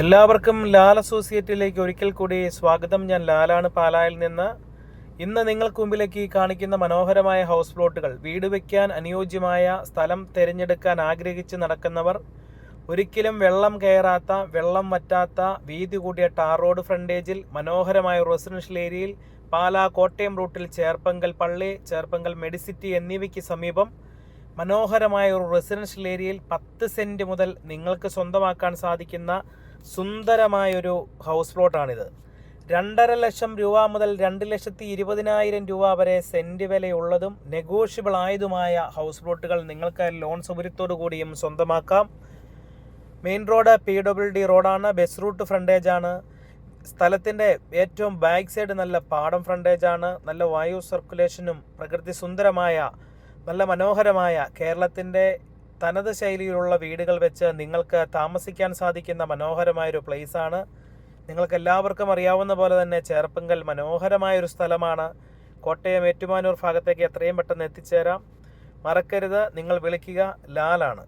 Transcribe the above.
എല്ലാവർക്കും ലാൽ അസോസിയേറ്റിലേക്ക് ഒരിക്കൽ കൂടി സ്വാഗതം. ഞാൻ ലാലാണ് പാലായിൽ നിന്ന്. ഇന്ന് നിങ്ങൾക്ക് മുമ്പിലേക്ക് ഈ കാണിക്കുന്ന മനോഹരമായ ഹൗസ് പ്ലോട്ടുകൾ വീട് വയ്ക്കാൻ അനുയോജ്യമായ സ്ഥലം തിരഞ്ഞെടുക്കാൻ ആഗ്രഹിച്ച് നടക്കുന്നവർ ഒരിക്കലും വെള്ളം കയറാത്ത വെള്ളം വറ്റാത്ത വീതി കൂടിയ ടാർ റോഡ് ഫ്രണ്ടേജിൽ മനോഹരമായ റെസിഡൻഷ്യൽ ഏരിയയിൽ പാലാ കോട്ടയം റൂട്ടിൽ ചേർപ്പങ്കൽ പള്ളി ചേർപ്പങ്കൽ മെഡിസിറ്റി എന്നിവയ്ക്ക് സമീപം മനോഹരമായ ഒരു റെസിഡൻഷ്യൽ ഏരിയയിൽ പത്ത് സെന്റ് മുതൽ നിങ്ങൾക്ക് സ്വന്തമാക്കാൻ സാധിക്കുന്ന സുന്ദരമായൊരു ഹൗസ് പ്ലോട്ടാണിത്. രണ്ടര ലക്ഷം രൂപ മുതൽ രണ്ട് ലക്ഷത്തി ഇരുപതിനായിരം രൂപ വരെ സെന്റ് വിലയുള്ളതും നെഗോഷ്യബിൾ ആയതുമായ ഹൗസ് പ്ലോട്ടുകൾ നിങ്ങൾക്ക് ലോൺ സൗകര്യത്തോടു കൂടിയും സ്വന്തമാക്കാം. Main road P W D റോഡാണ് ബസ് റൂട്ട് ഫ്രണ്ടേജ് ആണ് സ്ഥലത്തിന്റെ ഏറ്റവും ബാക്ക് സൈഡ് നല്ല പാടം ഫ്രണ്ടേജ് ആണ് നല്ല വായു സർക്കുലേഷനും പ്രകൃതി സുന്ദരമായ നല്ല മനോഹരമായ കേരളത്തിന്റെ തനത് ശൈലിയിലുള്ള വീടുകൾ വെച്ച് നിങ്ങൾക്ക് താമസിക്കാൻ സാധിക്കുന്ന മനോഹരമായൊരു പ്ലേസാണ് നിങ്ങൾക്ക് എല്ലാവർക്കും അറിയാവുന്ന പോലെ തന്നെ ചേർപ്പങ്കൽ മനോഹരമായൊരു സ്ഥലമാണ്. കോട്ടയം ഏറ്റുമാനൂർ ഭാഗത്തേക്ക് എത്രയും പെട്ടെന്ന് എത്തിച്ചേരാം. മറക്കരുത് നിങ്ങൾ വിളിക്കുക ലാലാണ്.